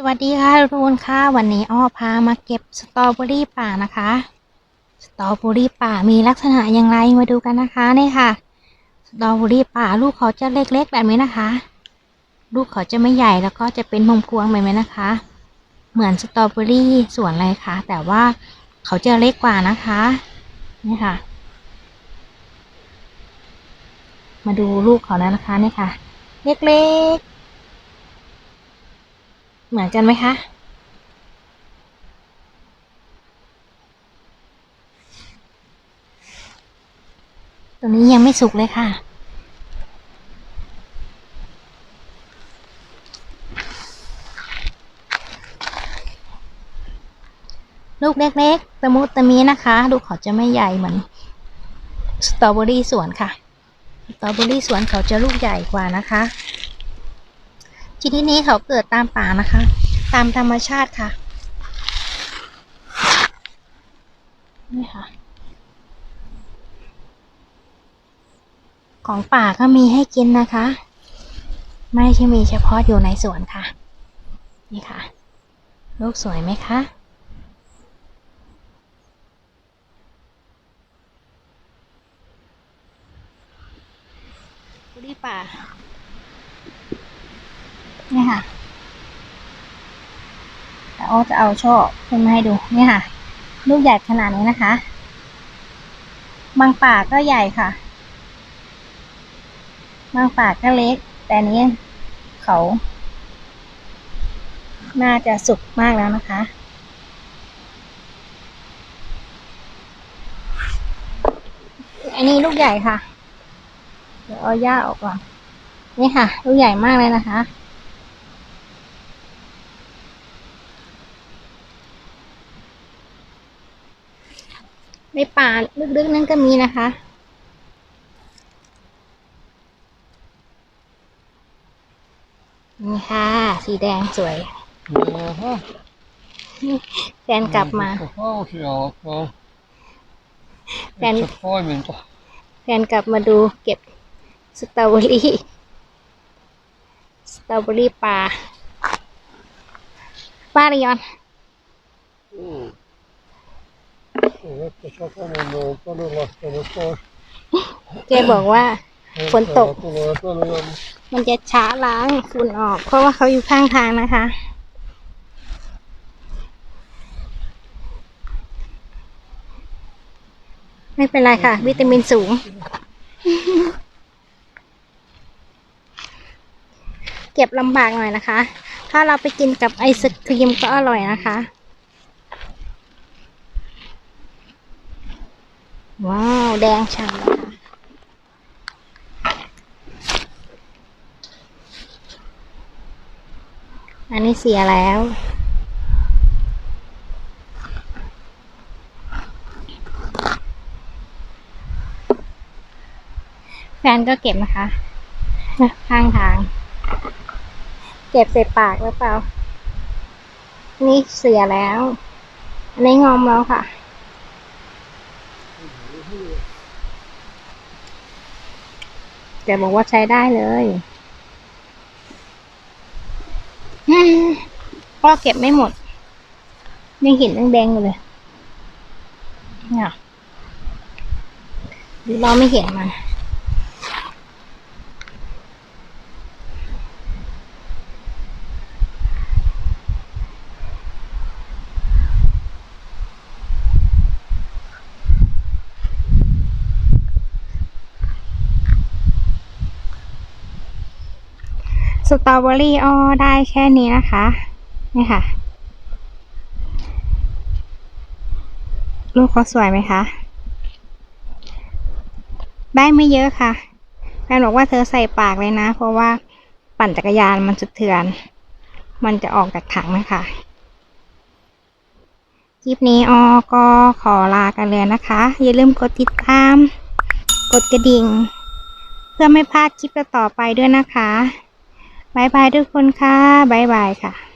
สวัสดีค่ะทุกคนค่ะวันนี้อ้อพามาเก็บสตรอเบอรี่ป่านะคะ สตรอเบอรี่ป่ามีลักษณะอย่างไรมาดูกันนะคะนี่ค่ะ สตรอเบอรี่ป่าลูกเขาจะเล็กๆแบบนี้นะคะ ลูกเขาจะไม่ใหญ่แล้วก็จะเป็นพวงพวงๆแบบนี้นะคะ เหมือนสตรอเบอรี่สวนเลยค่ะ แต่ว่าเขาจะเล็กกว่านะคะนี่ค่ะ มาดูลูกเขาแล้วนะคะนี่ค่ะ เล็กๆ เหมือนกันไหมคะตัวนี้ยังไม่สุกเลยค่ะ ลูกเล็กๆ ตะมุตะมีนะคะ ลูกเขาจะไม่ใหญ่เหมือนสตรอเบอรี่สวนค่ะ สตรอเบอรี่สวนเขาจะลูกใหญ่กว่านะคะ ชนิดนี้เขาเกิดตามป่านะคะ ตามธรรมชาติค่ะ นี่ค่ะ ของป่าก็มีให้กินนะคะ ไม่ใช่มีเฉพาะอยู่ในสวนค่ะ นี่ค่ะ ลูกสวยไหมคะบุรีป่า นี่ค่ะแต่โอ้จะเอาช่อขึ้นมาให้ดูนี่ค่ะ ลูกใหญ่ขนาดนี้นะคะ บางป่าก็ใหญ่ค่ะ บางป่าก็เล็ก แต่นนี้เขา น่าจะสุกมากแล้วนะคะอันนี้ลูกใหญ่ค่ะ เดี๋ยวเอาหญ้าออกก่อน นี่ค่ะ ลูกใหญ่มากเลยนะคะ ในป่าลึกๆนั่นก็มีนะคะ นี่ค่ะ สีแดงสวย Jaha. แฟนกลับมา Ja, ja. Den- Inte kvar min då. แฟนกลับมาดูเก็บสตรอเบอรี่สตรอเบอรี่ป่าป้าริยอน แกบอกว่าฝนตก Jag tror att det är en มันจะช้าล้างฝุ่นออก เพราะว่าเขาอยู่ข้างทางนะคะ ไม่เป็นไรค่ะ วิตามินสูง เก็บลำบากหน่อยนะคะ ถ้าเราไปกินกับไอศครีมก็อร่อยนะคะ ว้าว แดงฉ่ำเลยค่ะอันนี้เสียแล้ว แฟนก็เก็บนะคะ ข้างทาง เก็บใส่ปากหรือเปล่า นี่เสียแล้ว อันนี้งอมแล้วค่ะ แกบอกว่าใช้ได้เลยอืมก็เก็บไม่หมด ยังเห็นแดงๆอยู่เลยเนี่ยหรือเราไม่เห็นมัน สตรอเบอรี่อ้อได้แค่นี้นะคะ นี่ค่ะ ลูกเขาสวยไหมคะ ได้ไม่เยอะค่ะแฟนบอกว่าเธอใส่ปากเลยนะ เพราะว่าปั่นจักรยานมันสะเทือน มันจะออกจากถังนะคะคลิปนี้ออก็ขอลากันเลยนะคะ อย่าลืมกดติดตาม กดกระดิ่ง เพื่อไม่พลาดคลิปต่อไปด้วยนะคะ บายบายทุกคนค่ะบายบายค่ะ